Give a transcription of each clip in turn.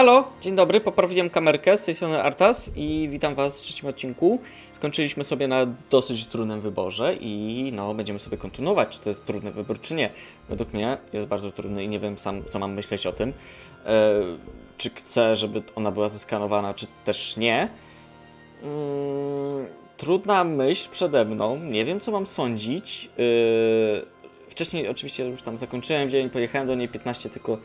Halo, dzień dobry, poprawiłem kamerkę, z tej strony Artas i witam was w trzecim odcinku. Skończyliśmy sobie na dosyć trudnym wyborze i no, będziemy sobie kontynuować, czy to jest trudny wybór, czy nie. Według mnie jest bardzo trudny i nie wiem sam, co mam myśleć o tym. E, czy chcę, żeby ona była zeskanowana, czy też nie. Mm, trudna myśl przede mną, nie wiem, co mam sądzić. E, wcześniej oczywiście już tam zakończyłem dzień, pojechałem do niej 15 tylko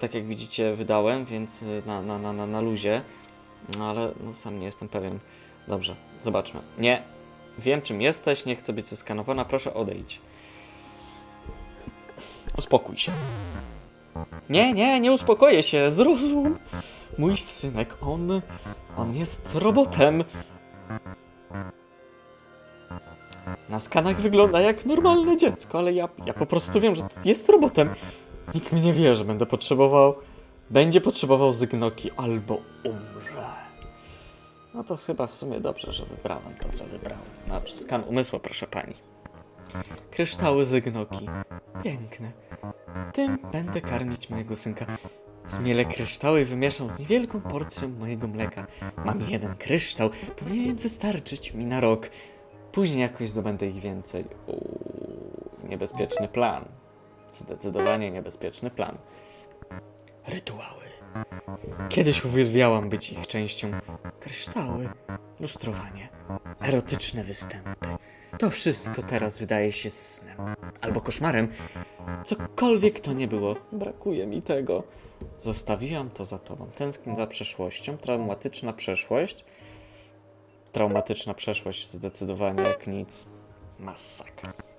tak jak widzicie, wydałem, więc e, na, na, na, na, na luzie. No ale no, sam nie jestem pewien. Dobrze, zobaczmy. Nie, wiem czym jesteś, nie chcę być zeskanowana, proszę odejdź. Uspokój się. Nie, nie, nie uspokoję się, zrozum. Mój synek, on, on jest robotem. Na skanach wygląda jak normalne dziecko, ale ja, ja po prostu wiem, że jest robotem. Nikt mi nie wie, że będę potrzebował. Będzie potrzebował zygnoki albo umrze. No to chyba w sumie dobrze, że wybrałem to, co wybrałem. Dobrze, skan umysłu, proszę pani. Kryształy zygnoki. Piękne. Tym będę karmić mojego synka. Zmielę kryształy i wymieszam z niewielką porcją mojego mleka. Mam jeden kryształ, powinien wystarczyć mi na rok. Później jakoś zdobędę ich więcej. Uuu, niebezpieczny plan. Zdecydowanie niebezpieczny plan. Rytuały. Kiedyś uwielbiałam być ich częścią. Kryształy, lustrowanie, erotyczne występy. To wszystko teraz wydaje się snem albo koszmarem. Cokolwiek to nie było, brakuje mi tego. Zostawiłam to za tobą. Tęsknię za przeszłością. Traumatyczna przeszłość. Traumatyczna przeszłość zdecydowanie jak nic. Masakra.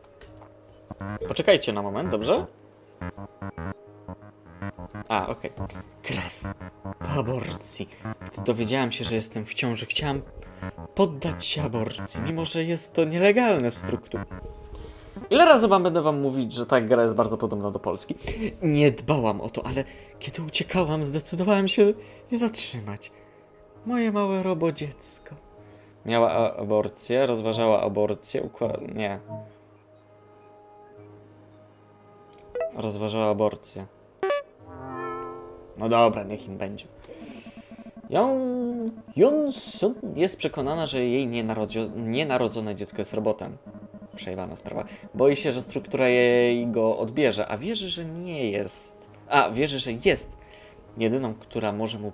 Poczekajcie na moment, dobrze? A, okej. Krew. Po aborcji. Gdy dowiedziałam się, że jestem w ciąży, chciałam poddać się aborcji, mimo że jest to nielegalne w strukturze. Ile razy wam będę wam mówić, że ta gra jest bardzo podobna do Polski? Nie dbałam o to, ale kiedy uciekałam, zdecydowałem się je zatrzymać. Moje małe robodziecko. Miała a- aborcję, rozważała aborcję, ukła- nie. Rozważała aborcję. No dobra, niech im będzie. Ją... Yun Sun jest przekonana, że jej nienarodzone dziecko jest robotem. Przejebana sprawa. Boi się, że struktura jej go odbierze, a wierzy, że nie jest. A, wierzy, że jest jedyną, która może mu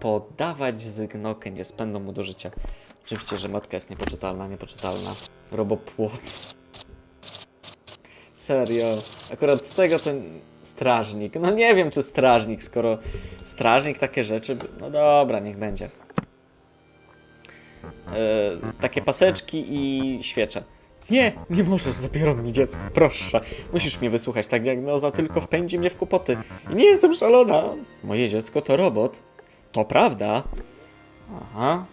podawać zygnokę niespędną mu do życia. Oczywiście, że matka jest niepoczytalna, niepoczytalna. Robopłoc. Serio. Akurat z tego ten strażnik. No nie wiem, czy strażnik, skoro strażnik takie rzeczy. No dobra, niech będzie. E, takie paseczki i świecze. Nie, nie możesz, zabiorą mi dziecko, proszę. Musisz mnie wysłuchać, ta diagnoza tylko wpędzi mnie w kłopoty. I nie jestem szalona. Moje dziecko to robot. To prawda. Aha.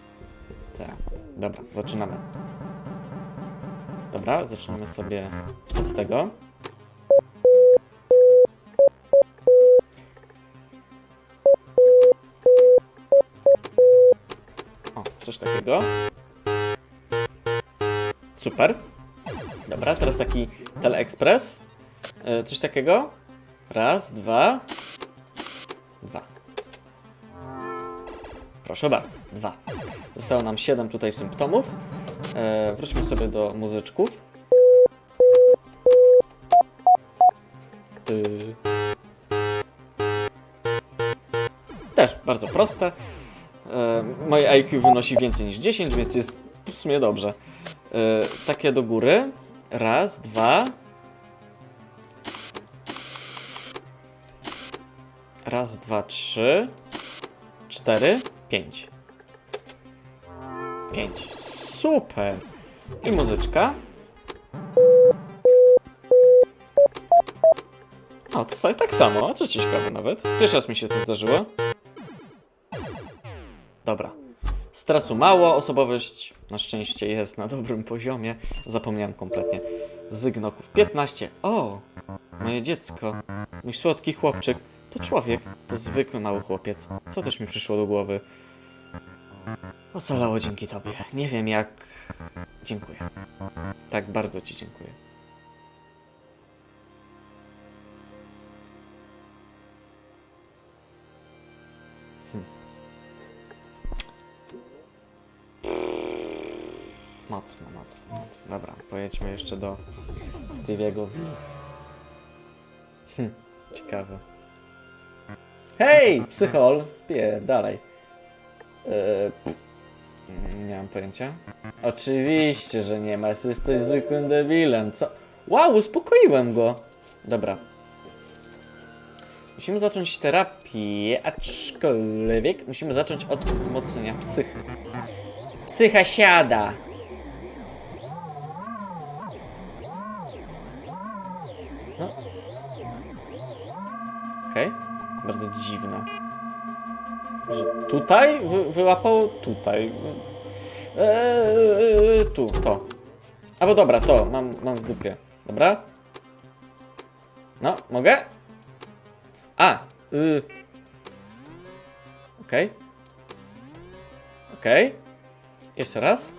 Tak. Dobra, zaczynamy. Dobra, zaczynamy sobie od tego. O, coś takiego. Super. Dobra, teraz taki teleexpress. E, coś takiego. Raz, dwa. Dwa. Proszę bardzo, dwa. Zostało nam 7 tutaj symptomów. E, wróćmy sobie do muzyczków. Y. Też bardzo proste. E, moje IQ wynosi więcej niż 10, więc jest w sumie dobrze. E, takie do góry. Raz, dwa. Raz, dwa, trzy. Cztery, pięć. Pięć. Super. I muzyczka. O, to sobie tak samo, a co ciekawe nawet. Pierwszy raz mi się to zdarzyło. Dobra. Stresu mało, osobowość na szczęście jest na dobrym poziomie. Zapomniałem kompletnie. Zygnoków 15. O, moje dziecko. Mój słodki chłopczyk. To człowiek. To zwykły mały chłopiec. Co też mi przyszło do głowy? Ocalało dzięki tobie. Nie wiem jak... Dziękuję. Tak, bardzo ci dziękuję. Hmm. Mocno, mocno, mocno. Dobra, pojedźmy jeszcze do Stevie'ego. Hmm, ciekawe. Hej, psychol! Spierdalaj. dalej nie mam pojęcia. Oczywiście, że nie masz, jesteś zwykłym debilem, co? Wow, uspokoiłem go! Dobra. Musimy zacząć terapię, aczkolwiek musimy zacząć od wzmocnienia psychy. Psycha siada! No. Okej, bardzo dziwne. Tutaj wy, tutaj. Eee, tu, to. Albo dobra, to, mam, mam w dupie. Dobra? No, mogę? A, y. Okej. Okej. Jeszcze raz.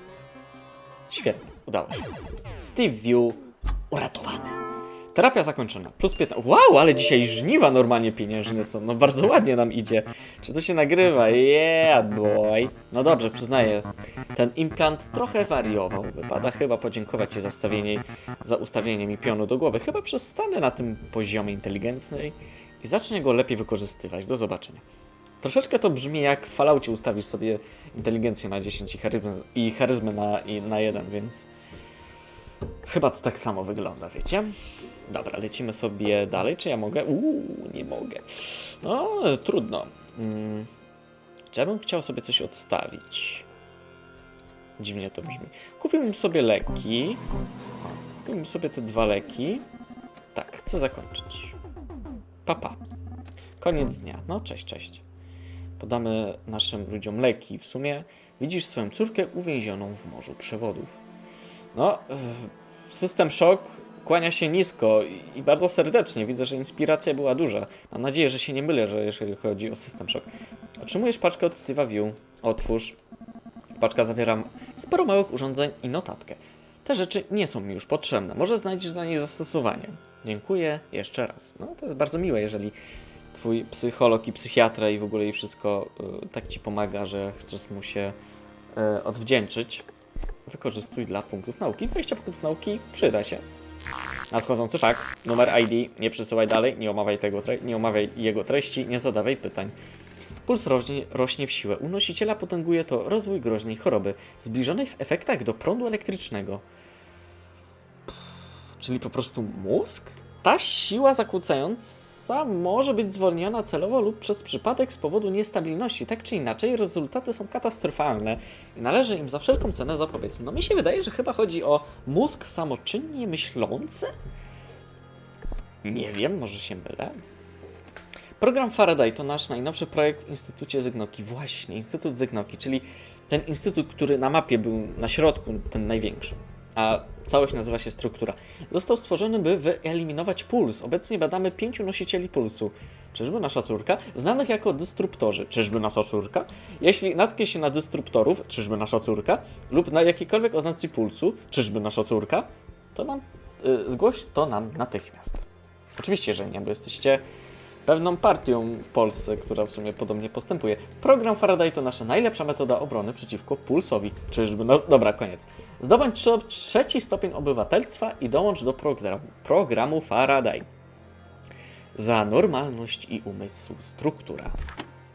Świetnie, udało się. Steve View uratowany. Terapia zakończona. Plus 15. Wow, ale dzisiaj żniwa normalnie pieniężne są. No bardzo ładnie nam idzie. Czy to się nagrywa? Yeah, boy. No dobrze, przyznaję. Ten implant trochę wariował. Wypada chyba podziękować Ci za ustawienie, za ustawienie mi pionu do głowy. Chyba przestanę na tym poziomie inteligencji i zacznę go lepiej wykorzystywać. Do zobaczenia. Troszeczkę to brzmi jak w Falloutie ustawisz sobie inteligencję na 10 i charyzmę, i charyzmę na, i, na 1, więc chyba to tak samo wygląda, wiecie? Dobra, lecimy sobie dalej. Czy ja mogę? Uuu, nie mogę. No, trudno. Mm. Czy ja bym chciał sobie coś odstawić? Dziwnie to brzmi. Kupiłbym sobie leki. Kupiłbym sobie te dwa leki. Tak, chcę zakończyć. Papa. Koniec dnia. No, cześć, cześć. Podamy naszym ludziom leki. W sumie widzisz swoją córkę uwięzioną w morzu przewodów. No, system szok kłania się nisko i- bardzo serdecznie. Widzę, że inspiracja była duża. Mam nadzieję, że się nie mylę, że jeżeli chodzi o system szok. Otrzymujesz paczkę od Steve'a View. Otwórz. Paczka zawiera sporo małych urządzeń i notatkę. Te rzeczy nie są mi już potrzebne. Może znajdziesz dla nich zastosowanie. Dziękuję jeszcze raz. No to jest bardzo miłe, jeżeli twój psycholog i psychiatra i w ogóle i wszystko y, tak ci pomaga, że chcesz mu się y, odwdzięczyć. Wykorzystuj dla punktów nauki. 20 punktów nauki przyda się. Nadchodzący faks, numer ID, nie przesyłaj dalej, nie omawiaj, tego nie omawiaj jego treści, nie zadawaj pytań. Puls rośnie, rośnie w siłę. U nosiciela potęguje to rozwój groźnej choroby, zbliżonej w efektach do prądu elektrycznego. Czyli po prostu mózg? Ta siła zakłócająca może być zwolniona celowo lub przez przypadek z powodu niestabilności. Tak czy inaczej, rezultaty są katastrofalne i należy im za wszelką cenę zapobiec. No mi się wydaje, że chyba chodzi o mózg samoczynnie myślący? Nie wiem, może się mylę. Program Faraday to nasz najnowszy projekt w Instytucie Zygnoki. Właśnie, Instytut Zygnoki, czyli ten instytut, który na mapie był na środku, ten największy. A całość nazywa się struktura. Został stworzony, by wyeliminować puls. Obecnie badamy pięciu nosicieli pulsu. Czyżby nasza córka? Znanych jako dystruptorzy. Czyżby nasza córka? Jeśli natknie się na dystruptorów, czyżby nasza córka? Lub na jakiejkolwiek oznacji pulsu, czyżby nasza córka? To nam, y, zgłoś to nam natychmiast. Oczywiście, że nie, bo jesteście pewną partią w Polsce, która w sumie podobnie postępuje. Program Faraday to nasza najlepsza metoda obrony przeciwko pulsowi. Czyżby? No dobra, koniec. Zdobądź trze- trzeci stopień obywatelstwa i dołącz do program, programu Faraday. Za normalność i umysł struktura.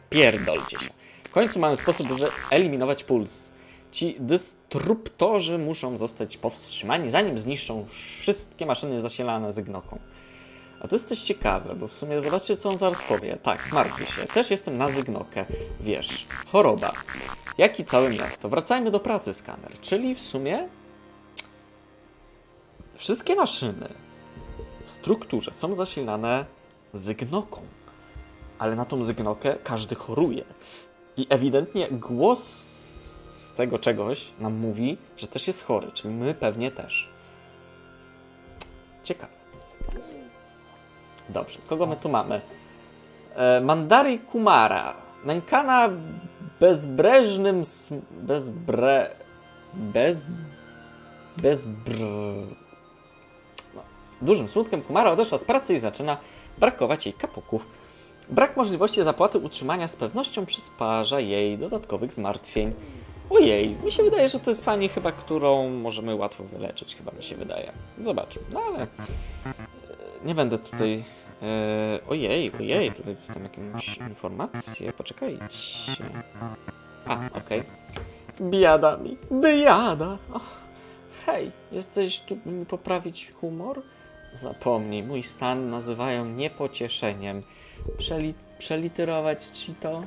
Pierdolcie się. W końcu mamy sposób, by wyeliminować puls. Ci dystruptorzy muszą zostać powstrzymani, zanim zniszczą wszystkie maszyny zasilane zygnoką. A to jest też ciekawe, bo w sumie zobaczcie, co on zaraz powie. Tak, martwię się. Też jestem na zygnokę. Wiesz, choroba. Jak i całe miasto. Wracajmy do pracy, skaner. Czyli w sumie wszystkie maszyny w strukturze są zasilane zygnoką. Ale na tą zygnokę każdy choruje. I ewidentnie głos z tego czegoś nam mówi, że też jest chory, czyli my pewnie też. Ciekawe. Dobrze, kogo my tu mamy? E, Mandari Kumara. Nękana bezbreżnym... Bezbre... Bez... Bezbr... No. Dużym smutkiem Kumara odeszła z pracy i zaczyna brakować jej kapuków. Brak możliwości zapłaty utrzymania z pewnością przysparza jej dodatkowych zmartwień. Ojej, mi się wydaje, że to jest pani chyba, którą możemy łatwo wyleczyć, chyba mi się wydaje. Zobaczmy, no ale nie będę tutaj... E, ojej, ojej, tutaj dostałem jakąś informację, poczekajcie. A, okej. Biada mi, biada. Och, hej, jesteś tu, by mi poprawić humor? Zapomnij, mój stan nazywają niepocieszeniem. Przeli przeliterować ci to?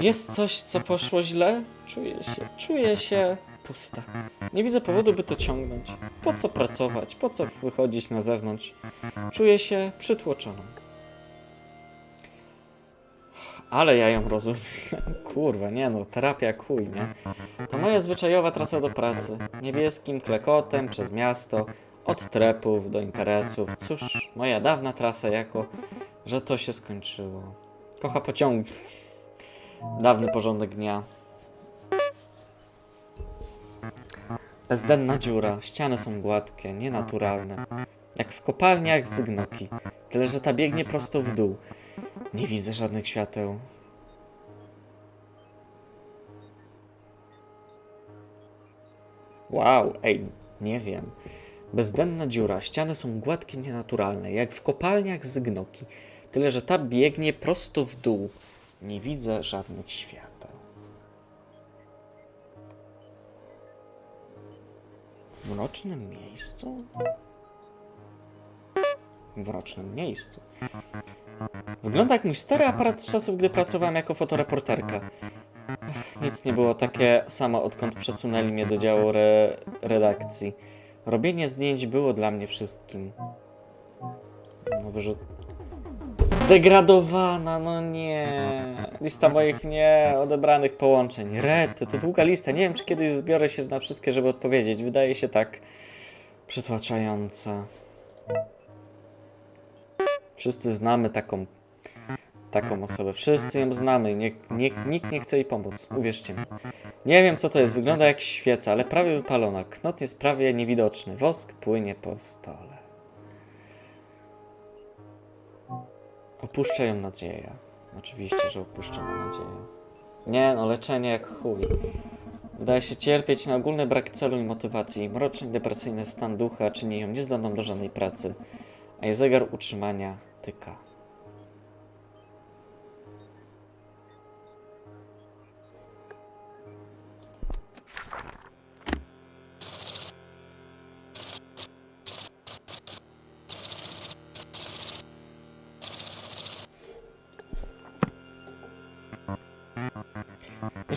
Jest coś, co poszło źle? Czuję się, czuję się pusta. Nie widzę powodu, by to ciągnąć. Po co pracować? Po co wychodzić na zewnątrz? Czuję się przytłoczoną. Ale ja ją rozumiem. Kurwa, nie no, terapia chuj, nie? To moja zwyczajowa trasa do pracy. Niebieskim klekotem przez miasto, od trepów do interesów. Cóż, moja dawna trasa jako, że to się skończyło. Kocha pociągi. Dawny porządek dnia. Bezdenna dziura, ściany są gładkie, nienaturalne. Jak w kopalniach z gnoki. Tyle, że ta biegnie prosto w dół. Nie widzę żadnych świateł. Wow, ej, nie wiem. Bezdenna dziura, ściany są gładkie, nienaturalne, jak w kopalniach z gnoki. Tyle, że ta biegnie prosto w dół. Nie widzę żadnych świateł. W mrocznym miejscu? W mrocznym miejscu. Wygląda jak mój stary aparat z czasów, gdy pracowałem jako fotoreporterka. Nic nie było takie samo, odkąd przesunęli mnie do działu re redakcji. Robienie zdjęć było dla mnie wszystkim. No wyrzut... Zdegradowana, no nie. Lista moich nie odebranych połączeń. Red, to długa lista. Nie wiem, czy kiedyś zbiorę się na wszystkie, żeby odpowiedzieć. Wydaje się tak przytłaczająca. Wszyscy znamy taką, taką osobę. Wszyscy ją znamy. Nie, nie, nikt nie chce jej pomóc. Uwierzcie mi. Nie wiem, co to jest. Wygląda jak świeca, ale prawie wypalona. Knot jest prawie niewidoczny. Wosk płynie po stole. Opuszcza ją nadzieja. Oczywiście, że opuszcza ją nadzieję. Nie, no leczenie jak chuj. Wydaje się cierpieć na ogólny brak celu i motywacji. Mroczny, depresyjny stan ducha czyni ją niezdolną do żadnej pracy, a jej zegar utrzymania tyka.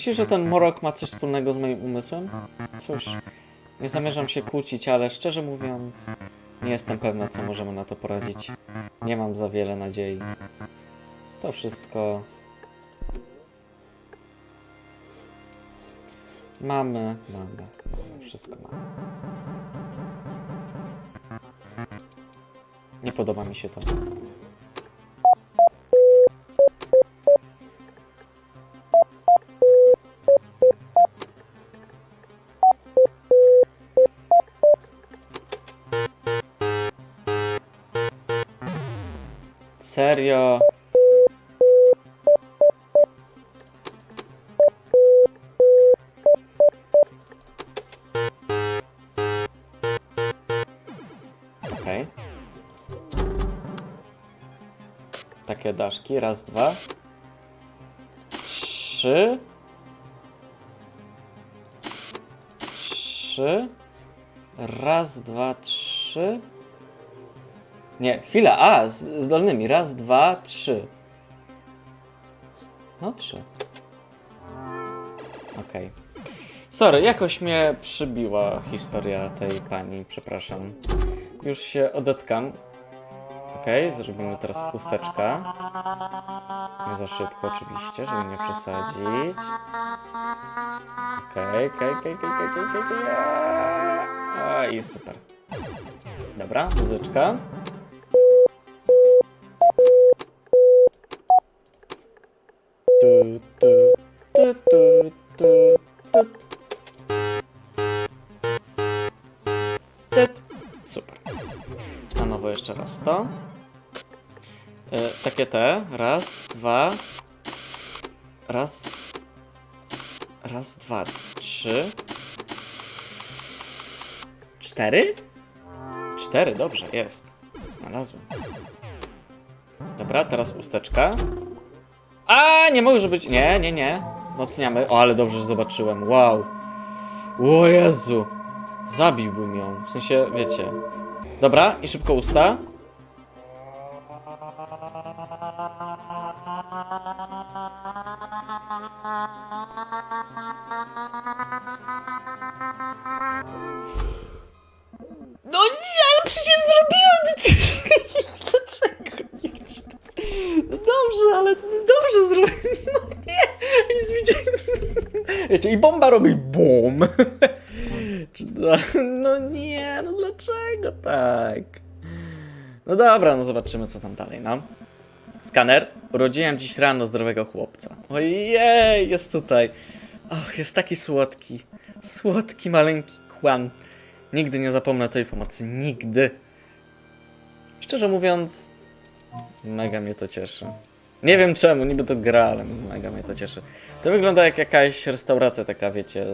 Myślisz, że ten morok ma coś wspólnego z moim umysłem? Cóż, nie zamierzam się kłócić, ale szczerze mówiąc, nie jestem pewna, co możemy na to poradzić. Nie mam za wiele nadziei. To wszystko. Mamy, mamy, mamy, wszystko mamy. Nie podoba mi się to. Serio? Okej. Takie daszki. Raz, dwa. Trzy. Trzy. Raz, dwa, trzy. Nie, chwila. A, z, dolnymi. Raz, dwa, trzy. No, trzy. Okej. Sorry, jakoś mnie przybiła historia tej pani, przepraszam. Już się odetkam. Okej, zrobimy teraz pusteczka. Nie za szybko oczywiście, żeby nie przesadzić. Okej, okej, okej, okej, okej, okej, okej. A, I super. Dobra, muzyczka. Tu, tu, tu, tu, tu, tu. Super. Na nowo jeszcze raz to. E, takie te. Raz, dwa. Raz. Raz, dwa, trzy. Cztery? Cztery, dobrze, jest. Znalazłem. Dobra, teraz usteczka. A, nie może być. Nie, nie, nie. Wzmacniamy. O, ale dobrze, że zobaczyłem. Wow. O Jezu. Zabiłbym ją. W sensie, wiecie. Dobra, i szybko usta. No nie, ale przecież zrobiłem! Dlaczego nie chcesz? No dobrze, ale dobrze zrobiłem. No nie, nic widziałem. Wiecie, i bomba robi BUM! No nie, no dlaczego tak? No dobra, no zobaczymy co tam dalej, no. Skaner, urodziłem dziś rano zdrowego chłopca. Ojej, jest tutaj. Och, jest taki słodki. Słodki, maleńki kłan. Nigdy nie zapomnę tej pomocy, nigdy. Szczerze mówiąc, mega mnie to cieszy. Nie wiem czemu, niby to gra, ale mega mnie to cieszy. To wygląda jak jakaś restauracja taka, wiecie,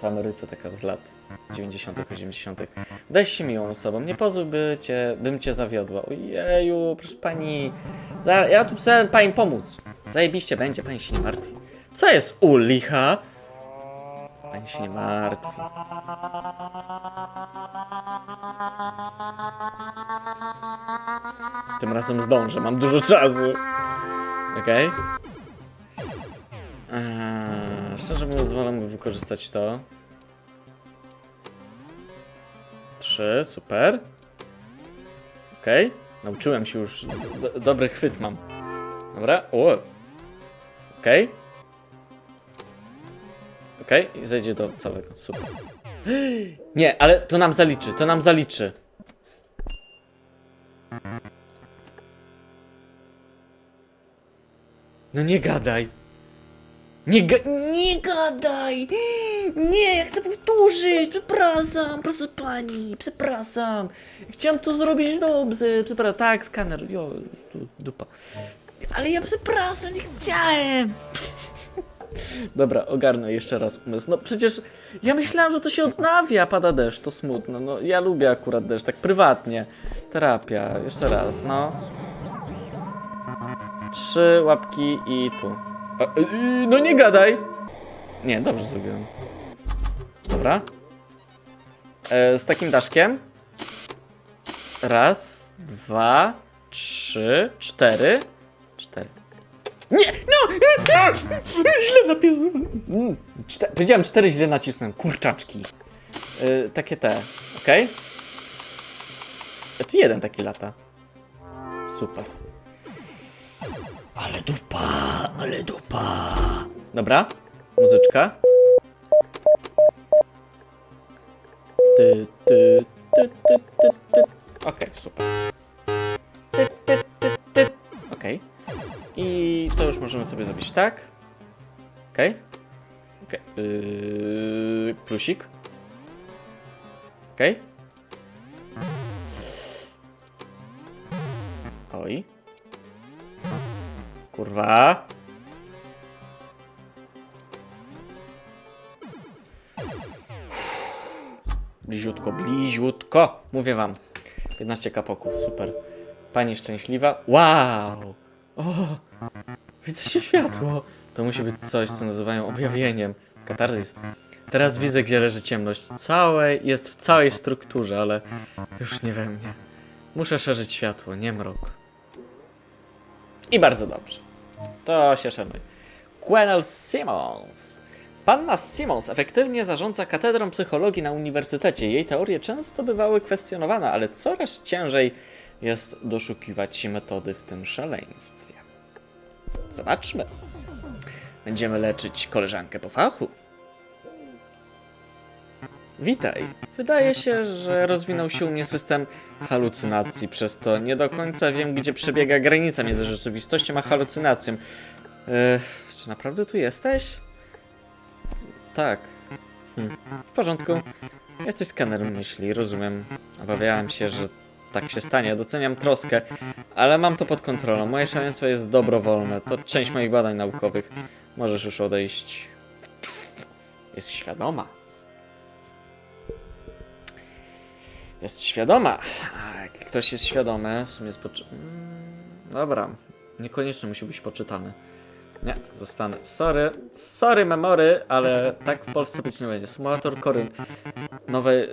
w Ameryce, taka z lat 90., 80. Wydaje się miłą osobą. Nie pozwól, by cię, bym cię zawiodła. Ojeju, proszę pani. Za, ja tu chcę pani pomóc. Zajebiście będzie, pani się nie martwi. Co jest u licha? Pani się nie martwi. Tym razem zdążę, mam dużo czasu. Okej. Eee, szczerze mówiąc, wolę wykorzystać to. Trzy, super. Okej. Nauczyłem się już. Do, dobry chwyt mam. Dobra. O. Okej. Okej, i zejdzie do całego. Super. Nie, ale to nam zaliczy, to nam zaliczy. No nie gadaj. Nie, ga nie gadaj! Nie, ja chcę powtórzyć! Przepraszam, proszę pani, przepraszam. Chciałem to zrobić dobrze. Przepraszam, tak, skaner. Jo, tu, dupa. Ale ja przepraszam, nie chciałem. Dobra, ogarnę jeszcze raz umysł. No przecież ja myślałem, że to się odnawia, pada deszcz, to smutno. No ja lubię akurat deszcz, tak prywatnie. Terapia, jeszcze raz, no. Trzy łapki i tu. No nie gadaj! Nie, dobrze zrobiłem. Dobra. E, z takim daszkiem. Raz, dwa, trzy, cztery. Cztery. Nie! No! Źle napisałem. Mm, czte- Powiedziałem cztery, źle nacisnąłem. Kurczaczki. E, takie te, okej? E, tu jeden taki lata. Super. Ale dupa, ale dupa. Dobra, muzyczka. Ty, ty, ty, ty, ty, ty. Okej, super. Ty, ty, ty, ty. Okej. I to już możemy sobie zrobić tak. Okej. Okej. Yy, plusik. Okej. Oj. Kurwa. Bliziutko, bliziutko. Mówię wam. 15 kapoków, super. Pani szczęśliwa. Wow! O! Widzę się światło. To musi być coś, co nazywają objawieniem. Katarzis. Teraz widzę, gdzie leży ciemność. Całe, jest w całej strukturze, ale już nie we mnie. Muszę szerzyć światło, nie mrok. I bardzo dobrze. To się szanuj. Quenel Simmons. Panna Simmons efektywnie zarządza katedrą psychologii na uniwersytecie. Jej teorie często bywały kwestionowane, ale coraz ciężej jest doszukiwać się metody w tym szaleństwie. Zobaczmy. Będziemy leczyć koleżankę po fachu. Witaj. Wydaje się, że rozwinął się u mnie system halucynacji, przez to nie do końca wiem, gdzie przebiega granica między rzeczywistością a halucynacją. Czy naprawdę tu jesteś? Tak. Hm. W porządku. Jesteś skanerem myśli, rozumiem. Obawiałem się, że tak się stanie. Doceniam troskę, ale mam to pod kontrolą. Moje szaleństwo jest dobrowolne. To część moich badań naukowych. Możesz już odejść. jest świadoma. Jest świadoma. Jak ktoś jest świadomy, w sumie jest poczy... Mm, Dobra, niekoniecznie musi być poczytany. Nie, zostanę. Sorry, sorry memory, ale tak w Polsce być nie będzie. Symulator kory nowej,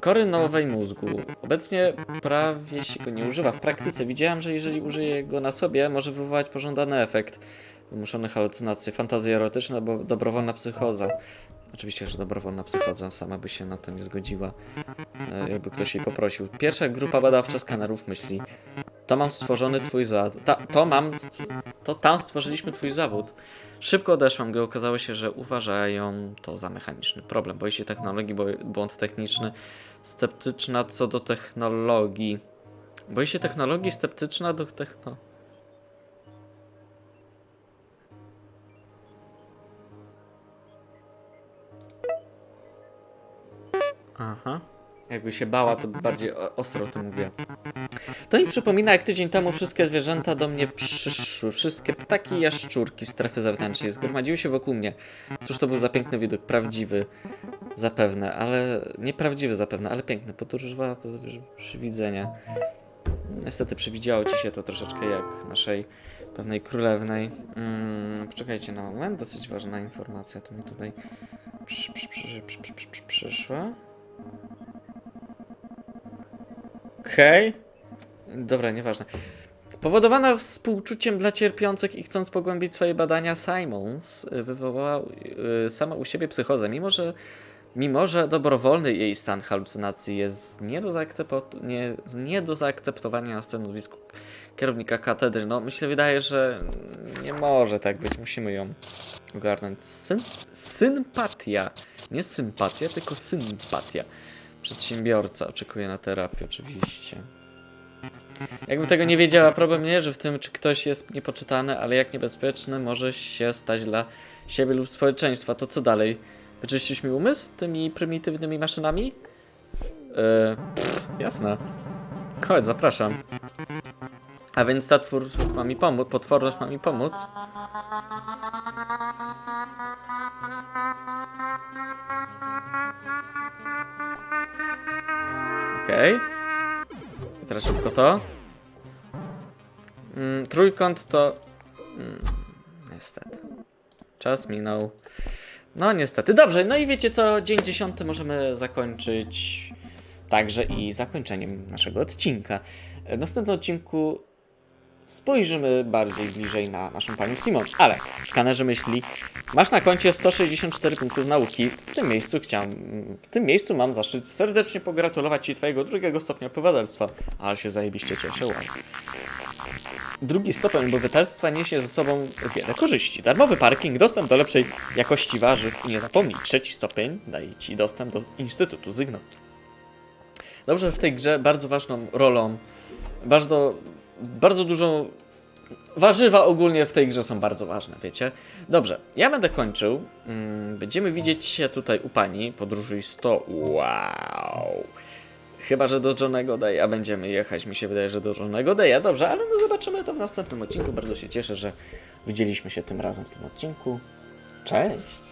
kory nowej mózgu. Obecnie prawie się go nie używa. W praktyce widziałem, że jeżeli użyję go na sobie, może wywołać pożądany efekt. Wymuszone halucynacje, fantazje erotyczne albo dobrowolna psychoza. Oczywiście, że dobrowolna psychoza sama by się na to nie zgodziła, e, jakby ktoś jej poprosił. Pierwsza grupa badawcza skanerów myśli. To mam stworzony twój zawód. To mam. To tam stworzyliśmy twój zawód. Szybko odeszłam, gdy okazało się, że uważają to za mechaniczny problem. Boi się technologii, błąd techniczny. Sceptyczna co do technologii. Boi się technologii, sceptyczna do techno. Aha. Jakby się bała, to bardziej ostro o tym mówię. To mi przypomina, jak tydzień temu wszystkie zwierzęta do mnie przyszły. Wszystkie ptaki i jaszczurki z strefy zewnętrznej zgromadziły się wokół mnie. Cóż to był za piękny widok, prawdziwy zapewne, ale nieprawdziwy zapewne, ale piękny. Podróżowała przywidzenia. Niestety przywidziało ci się to troszeczkę jak naszej pewnej królewnej. Mm, poczekajcie na moment, dosyć ważna informacja tu mi tutaj przy, przy, przy, przy, przy, przy, przyszła. Okej. Dobra, nieważne. Powodowana współczuciem dla cierpiących i chcąc pogłębić swoje badania, Simons y, wywołała y, sama u siebie psychozę, mimo że, mimo że dobrowolny jej stan halucynacji jest nie do, nie, nie do zaakceptowania na stanowisku kierownika katedry. No, myślę, wydaje, że nie może tak być. Musimy ją ogarnąć. Syn sympatia. Nie sympatia, tylko sympatia. Przedsiębiorca oczekuje na terapię, oczywiście. Jakbym tego nie wiedziała, problem nie leży w tym, czy ktoś jest niepoczytany, ale jak niebezpieczny może się stać dla siebie lub społeczeństwa. To co dalej? Wyczyścisz mi umysł tymi prymitywnymi maszynami? Yy, pff, jasne. Chodź, zapraszam. A więc ta twór ma mi pomóc, potworność ma mi pomóc. Okej. I teraz szybko to. Mm, trójkąt to... Mm, niestety. Czas minął. No niestety. Dobrze, no i wiecie co? Dzień dziesiąty możemy zakończyć także i zakończeniem naszego odcinka. W następnym odcinku spojrzymy bardziej bliżej na naszą panią Simon. Ale w skanerze myśli masz na koncie 164 punktów nauki. W tym miejscu chciałem, w tym miejscu mam zaszczyt serdecznie pogratulować Ci Twojego drugiego stopnia obywatelstwa. Ale się zajebiście cieszę. Drugi stopień obywatelstwa niesie ze sobą wiele korzyści. Darmowy parking, dostęp do lepszej jakości warzyw i nie zapomnij, trzeci stopień daje Ci dostęp do Instytutu Zygnot. Dobrze, w tej grze bardzo ważną rolą, bardzo, bardzo dużą. Warzywa ogólnie w tej grze są bardzo ważne, wiecie? Dobrze, ja będę kończył. Mm, Będziemy widzieć się tutaj u pani. Podróżuj 100. Wow. Chyba, że do Johnego Daya będziemy jechać. Mi się wydaje, że do Johnego Daya. Dobrze, ale no zobaczymy to w następnym odcinku. Bardzo się cieszę, że widzieliśmy się tym razem w tym odcinku. Cześć!